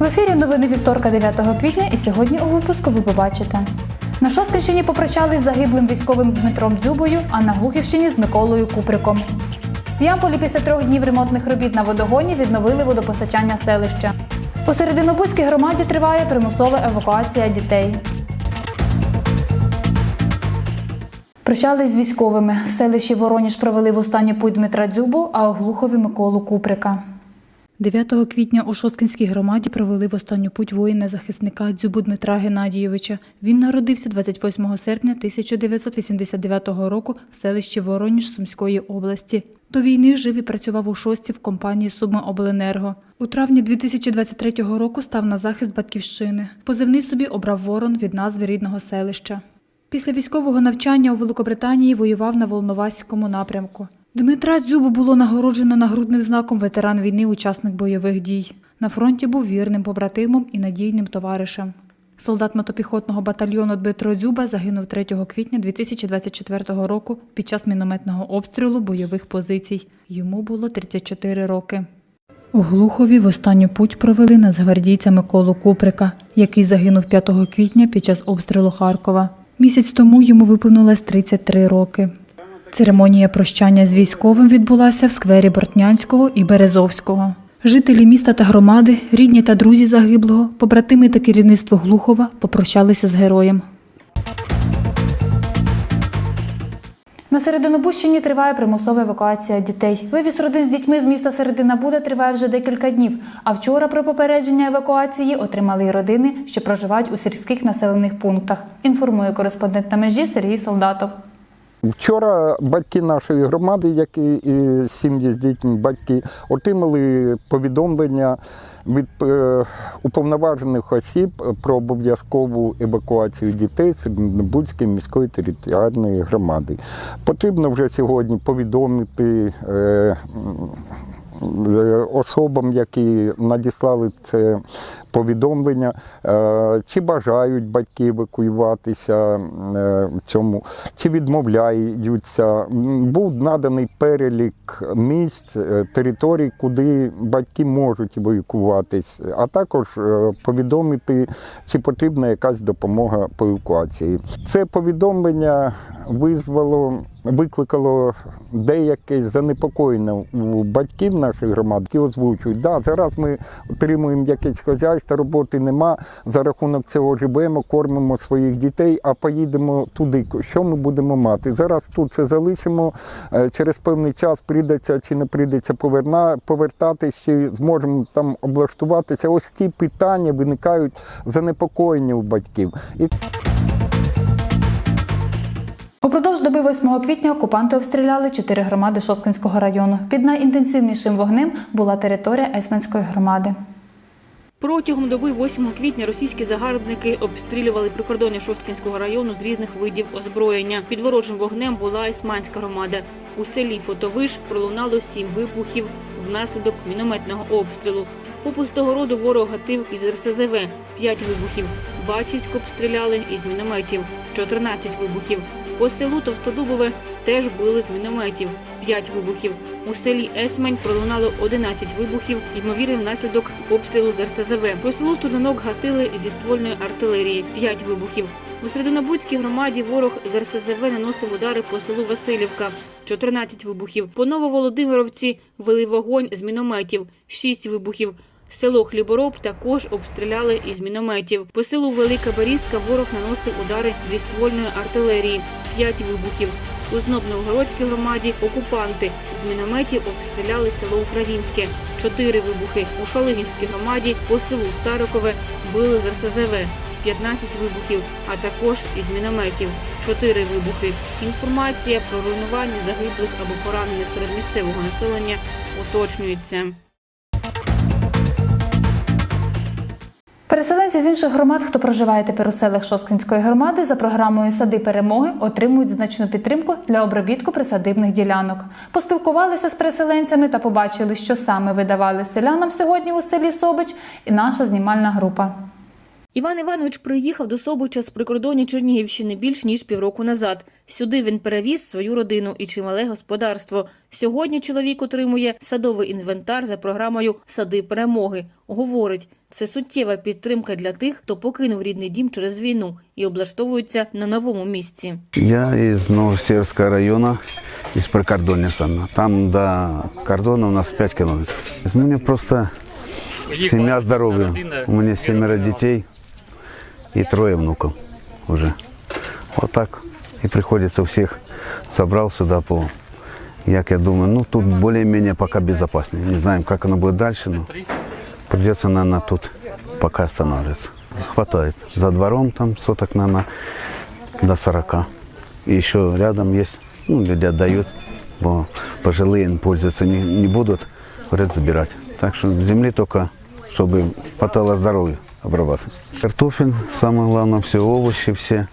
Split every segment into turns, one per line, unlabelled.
В ефірі новини вівторка 9 квітня і сьогодні у випуску ви побачите. На Шосткинщині попрощались з загиблим військовим Дмитром Дзюбою, а на Глухівщині з Миколою Куприком. В Ямполі після трьох днів ремонтних робіт на водогоні відновили водопостачання селища. У Серединобузькій громаді триває примусова евакуація дітей. Прощались з військовими. В селищі Вороніж провели в останню путь Дмитра Дзюбу, а у Глухові Миколу Куприка.
9 квітня у Шосткинській громаді провели в останню путь воїна-захисника Дзюбу Дмитра Геннадійовича. Він народився 28 серпня 1989 року в селищі Вороніж Сумської області. До війни жив і працював у шості в компанії Сумиобленерго. У травні 2023 року став на захист батьківщини. Позивний собі обрав ворон від назви рідного селища. Після військового навчання у Великобританії воював на Волноваському напрямку. Дмитра Дзюбу було нагороджено нагрудним знаком ветеран війни, учасник бойових дій. На фронті був вірним побратимом і надійним товаришем. Солдат мотопіхотного батальйону Дмитро Дзюба загинув 3 квітня 2024 року під час мінометного обстрілу бойових позицій. Йому було 34 роки. У Глухові в останню путь провели нацгвардійця Миколу Куприка, який загинув 5 квітня під час обстрілу Харкова. Місяць тому йому виповнилось 33 роки. Церемонія прощання з військовим відбулася в сквері Бортнянського і Березовського. Жителі міста та громади, рідні та друзі загиблого, побратими та керівництво Глухова попрощалися з героєм.
На Серединобущині триває примусова евакуація дітей. Вивіз родин з дітьми з міста Середина Буда триває вже декілька днів. А вчора про попередження евакуації отримали й родини, що проживають у сільських населених пунктах. Інформує кореспондент на межі Сергій Солдатов.
Вчора батьки нашої громади, які і сім'ї з дітьми, батьки отримали повідомлення від е, уповноважених осіб про обов'язкову евакуацію дітей Середнобудської міської територіальної громади. Потрібно вже сьогодні повідомити. Е, е, Особам, які надіслали це повідомлення, е, чи бажають батьки евакуюватися е, в цьому, чи відмовляються. Був наданий перелік місць, е, територій, куди батьки можуть евакуюватись, а також е, повідомити, чи потрібна якась допомога по евакуації. Це повідомлення визвало, викликало деяке занепокоєння у батьків наших громад, які озвучують, да, зараз ми отримуємо якесь хазяйство, роботи нема. За рахунок цього живемо, кормимо своїх дітей, а поїдемо туди. Що ми будемо мати? Зараз тут це залишимо. е, Через певний час прийдеться чи не прийдеться поверна, повертатись, чи зможемо там облаштуватися. Ось ті питання виникають занепокоєння у батьків. І
Упродовж доби 8 квітня окупанти обстріляли чотири громади Шосткинського району. Під найінтенсивнішим вогнем була територія Есменської громади.
Протягом доби 8 квітня російські загарбники обстрілювали прикордоння Шосткинського району з різних видів озброєння. Під ворожим вогнем була Ісманська громада. У селі Фотовиш пролунало сім вибухів внаслідок мінометного обстрілу. По пустогороду ворог гатив із РСЗВ – 5 вибухів. Бачівськ обстріляли із мінометів – 14 вибухів. По селу Товстодубове теж били з мінометів – 5 вибухів. У селі Есмень пролунало 11 вибухів, ймовірний внаслідок обстрілу з РСЗВ. По селу Студенок гатили зі ствольної артилерії – 5 вибухів. У Серединобудській громаді ворог з РСЗВ наносив удари по селу Васильівка – 14 вибухів. По Нововолодимировці вели вогонь з мінометів – 6 вибухів. Село Хлібороб також обстріляли із мінометів. По селу Велика Берізка ворог наносив удари зі ствольної артилерії – 5 вибухів. У Знобновгородській громаді окупанти з мінометів обстріляли село Українське – 4 вибухи. У Шалигінській громаді по селу Старикове били з РСЗВ – 15 вибухів, а також із мінометів – 4 вибухи. Інформація про руйнування загиблих або поранених серед місцевого населення уточнюється.
Переселенці з інших громад, хто проживає тепер у селах Шосткинської громади, за програмою Сади перемоги отримують значну підтримку для обробітку присадибних ділянок. Поспілкувалися з переселенцями та побачили, що саме видавали селянам сьогодні у селі Собич, і наша знімальна група.
Іван Іванович приїхав до Собича з прикордоння Чернігівщини більш ніж півроку назад. Сюди він перевіз свою родину і чимале господарство. Сьогодні чоловік отримує садовий інвентар за програмою Сади перемоги. Говорить, це суттєва підтримка для тих, хто покинув рідний дім через війну і облаштовується на новому місці.
Я из Новосеверского района, из прикордонья сам. Там до кордона у нас 5 километров. Мне просто семья здоровья. У меня семеро детей и трое внуков уже. Вот так. И приходится всех собрал сюда по... Як я думаю, ну тут более-менее пока безопаснее. Не знаем, как оно будет дальше, но придется, наверное, тут пока останавливаться. Хватает. За двором там соток, наверное, до 40. И еще рядом есть, ну, люди отдают, бо пожилые им пользоваться не, не будут, говорят, забирать. Так что земли только, чтобы хватало здоровья обрабатывать. Картофель, самое главное, все овощи все.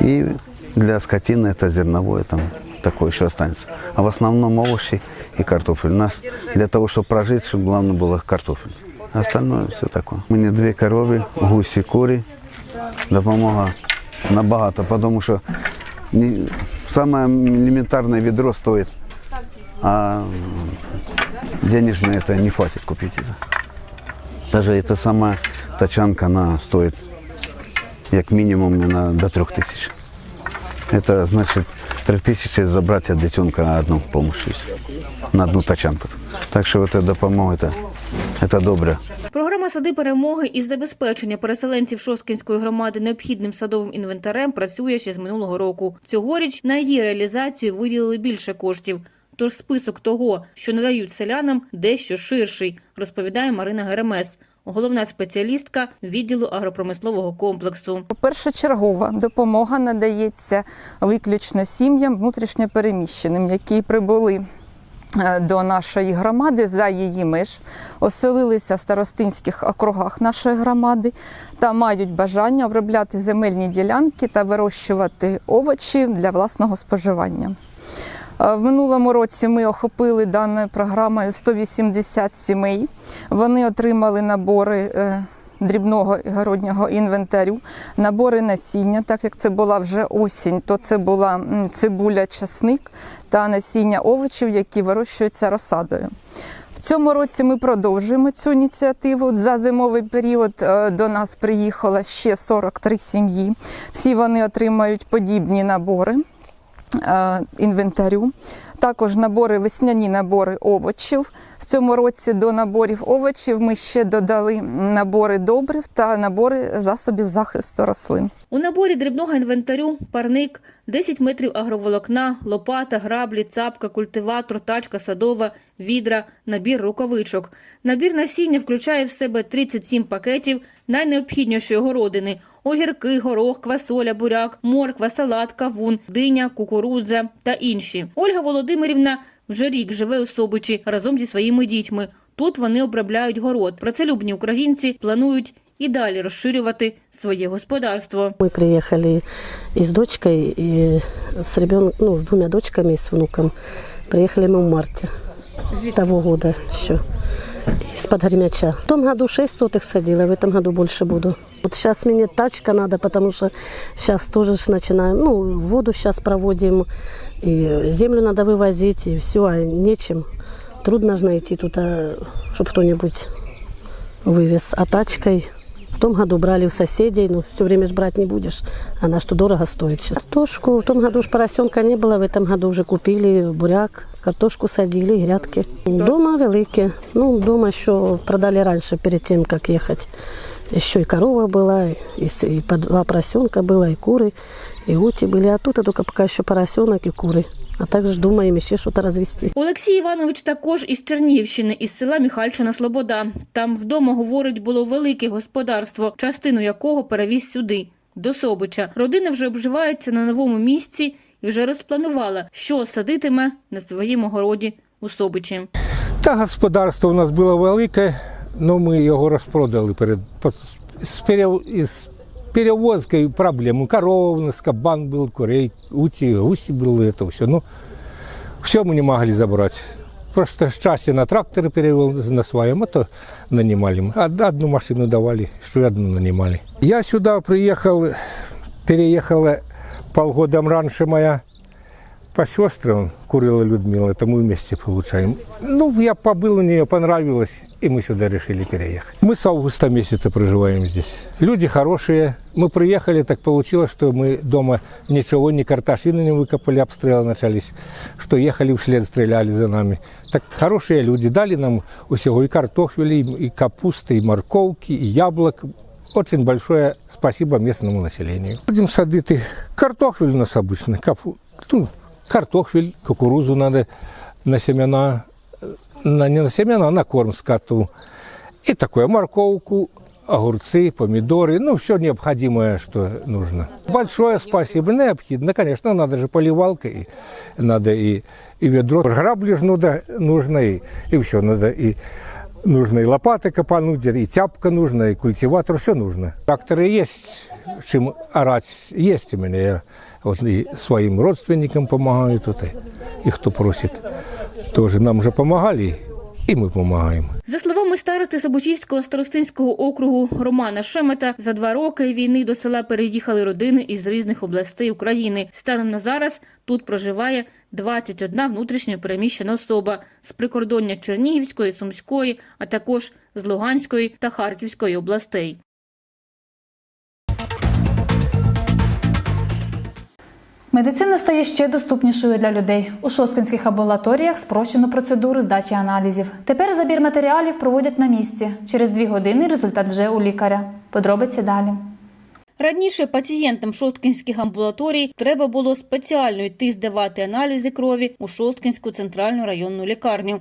И для скотины это зерновое там такое еще останется. А в основном овощи и картофель. У нас для того, чтобы прожить, чтобы главное было картофель. Остальное все такое. У меня две коровы, гуси, кури. Допомога набагато, потому что не- самое элементарное ведро стоит, а денежное это не хватит купить это. Даже эта самая тачанка, она стоит як минимум на, до трех тысяч. Это значит три тысячи забрать от детенка одну помощь на одну тачанку. Так что это допомога, это, это добре.
Програма Сади перемоги із забезпечення переселенців Шосткінської громади необхідним садовим інвентарем працює ще з минулого року. Цьогоріч на її реалізацію виділили більше коштів. Тож список того, що надають селянам, дещо ширший, розповідає Марина Геремес, головна спеціалістка відділу агропромислового комплексу.
Першочергова допомога надається виключно сім'ям внутрішньопереміщеним, які прибули е, до нашої громади за її меж, оселилися в старостинських округах нашої громади та мають бажання обробляти земельні ділянки та вирощувати овочі для власного споживання. Е, В минулому році ми охопили даною програмою 180 сімей. Вони отримали набори е, дрібного городнього інвентарю, набори насіння, так як це була вже осінь, то це була цибуля, часник та насіння овочів, які вирощуються розсадою. В цьому році ми продовжуємо цю ініціативу. За зимовий період е, до нас приїхало ще 43 сім'ї. Всі вони отримають подібні набори інвентарю. Також набори, весняні набори овочів. В цьому році до наборів овочів ми ще додали набори добрив та набори засобів захисту рослин.
У наборі дрібного інвентарю парник, 10 метрів агроволокна, лопата, граблі, цапка, культиватор, тачка садова, відра, набір рукавичок. Набір насіння включає в себе 37 пакетів найнеобхіднішої городини – огірки, горох, квасоля, буряк, морква, салат, кавун, диня, кукурудза та інші. Ольга Володимирівна вже рік живе у Собичі разом зі своїми дітьми. Тут вони обробляють город. Працелюбні українці планують і далі розширювати своє господарство.
Мы приехали и с дочкой, и с ребенком, ну, с двумя дочками и с внуком. Приехали мы в марте того года еще из-под Гремяча. В том году 6 сотых садила, в этом году больше буду. Вот сейчас мне тачка надо, потому что сейчас тоже ж начинаем, ну, воду сейчас проводим, и землю надо вывозить, и все, а нечем. Трудно ж найти тут, чтобы кто-нибудь вывез. А тачкой в том году брали у соседей, ну, все время ж брать не будешь. Она что дорого стоит сейчас. Картошку, в том году ж поросенка не было, в этом году уже купили буряк, картошку садили, грядки. Дома великі. Ну, дома еще продали раньше, перед тем, как ехать. Еще и корова была, и, с- и по два поросенка было, и куры, и ути были. А тут только пока еще поросенок и куры. А также думаем еще что-то развести.
Олексій Іванович також із Чернігівщини, із села Міхальчина Слобода. Там вдома, говорить, було велике господарство, частину якого перевіз сюди, до Собича. Родина вже обживається на новому місці і вже розпланувала, що садитиме на своєму городі у Собичі.
Та господарство у нас було велике, але ми його розпродали перед з, із перевозкою проблем. Корова у нас, кабан був, курей, уці, гусі були, це все. Ну, все ми не могли забрати. просто счастье на тракторы перевел на своем, а то нанимали. Одну машину давали, и одну нанимали. Я сюда приехал, переехала полгода раньше моя по сестрам Курила Людмила, это мы вместе получаем. Ну, я побыл у нее, понравилось, и мы сюда решили переехать. Мы с августа месяца проживаем здесь. Люди хорошие. Мы приехали, так получилось, что мы дома ничего, ни картошины не выкопали, обстрелы начались, что ехали вслед, стреляли за нами. Так хорошие люди дали нам у всего и картофеля, и, и капусты, и морковки, и яблок. Очень большое спасибо местному населению. Будем садить и картофель у нас обычный, капу, ну, картофель, кукурузу надо на семена, э, на, не на семена, а на корм скоту. И такое морковку, огурцы, помидоры, ну, все необходимое, что нужно. Большое спасибо, необходимо. Конечно, надо же поливалка, и надо и, и ведро. Грабли же надо, нужно, и, и все надо, и нужно и лопаты копануть, и тяпка нужна, и культиватор, все нужно. Тракторы есть, чем орать, есть у меня. Я вот и своим родственникам помогаю тут, и, и кто просит. Тоже нам же помогали, и мы помогаем.
За словами старости Собочівського старостинського округу Романа Шемета, за два роки війни до села переїхали родини із різних областей України. Станом на зараз тут проживає 21 внутрішньо переміщена особа з прикордоння Чернігівської, Сумської, а також з Луганської та Харківської областей.
Медицина стає ще доступнішою для людей. У шосткинських амбулаторіях спрощено процедуру здачі аналізів. Тепер забір матеріалів проводять на місці. Через дві години результат вже у лікаря. Подробиці далі.
Раніше пацієнтам шосткінських амбулаторій треба було спеціально йти здавати аналізи крові у Шосткінську центральну районну лікарню.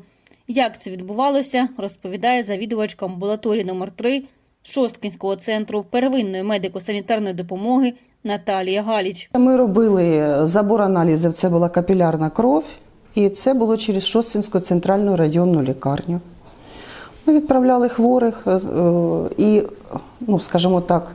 Як це відбувалося, розповідає завідувачка амбулаторії номер 3 Шосткінського центру первинної медико-санітарної допомоги Наталія Галіч.
Ми робили забор аналізів, це була капілярна кров, і це було через Шостинську центральну районну лікарню. Ми відправляли хворих е, і, ну, скажімо так,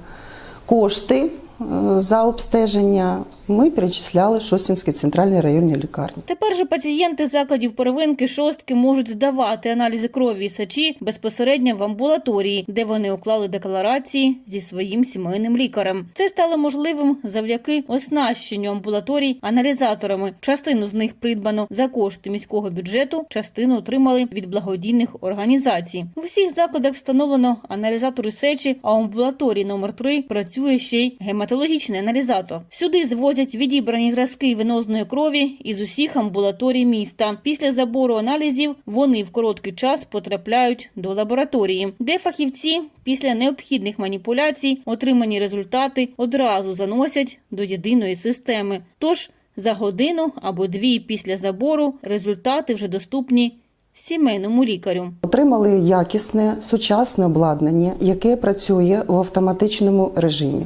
кошти е, за обстеження ми перечисляли Шостинській центральній районній лікарні.
Тепер же пацієнти закладів первинки шостки можуть здавати аналізи крові і сечі безпосередньо в амбулаторії, де вони уклали декларації зі своїм сімейним лікарем. Це стало можливим завдяки оснащенню амбулаторій аналізаторами. Частину з них придбано за кошти міського бюджету, частину отримали від благодійних організацій. В усіх закладах встановлено аналізатори сечі, а у амбулаторії номер 3 працює ще й гематологічний аналізатор. Сюди звозять відібрані зразки венозної крові із усіх амбулаторій міста. Після забору аналізів вони в короткий час потрапляють до лабораторії, де фахівці після необхідних маніпуляцій отримані результати одразу заносять до єдиної системи. Тож за годину або дві після забору результати вже доступні сімейному лікарю.
Отримали якісне сучасне обладнання, яке працює в автоматичному режимі.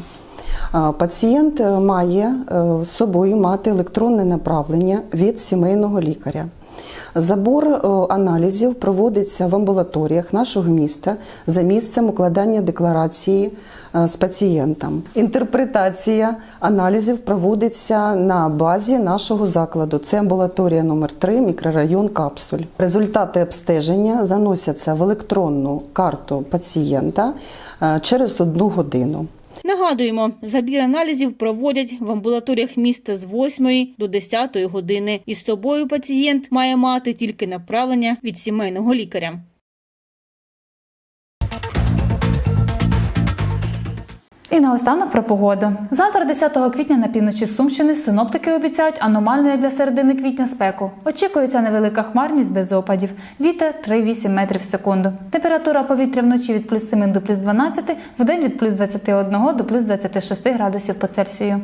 Пацієнт е, має е, з собою мати електронне направлення від сімейного лікаря. Забор е, аналізів проводиться в амбулаторіях нашого міста за місцем укладання декларації з пацієнтом. Інтерпретація аналізів проводиться на базі нашого закладу. Це амбулаторія номер 3 мікрорайон Капсуль. Результати обстеження заносяться в електронну карту пацієнта через одну годину.
Нагадуємо, забір аналізів проводять в амбулаторіях міста з 8 до 10 години. Із собою пацієнт має мати тільки направлення від сімейного лікаря.
І наостанок про погоду. Завтра, 10 квітня, на півночі Сумщини синоптики обіцяють аномальну для середини квітня спеку. Очікується невелика хмарність без опадів. Вітер 3,8 метрів в секунду. Температура повітря вночі від плюс 7 до плюс 12, вдень від плюс 21 до плюс 26 градусів по Цельсію.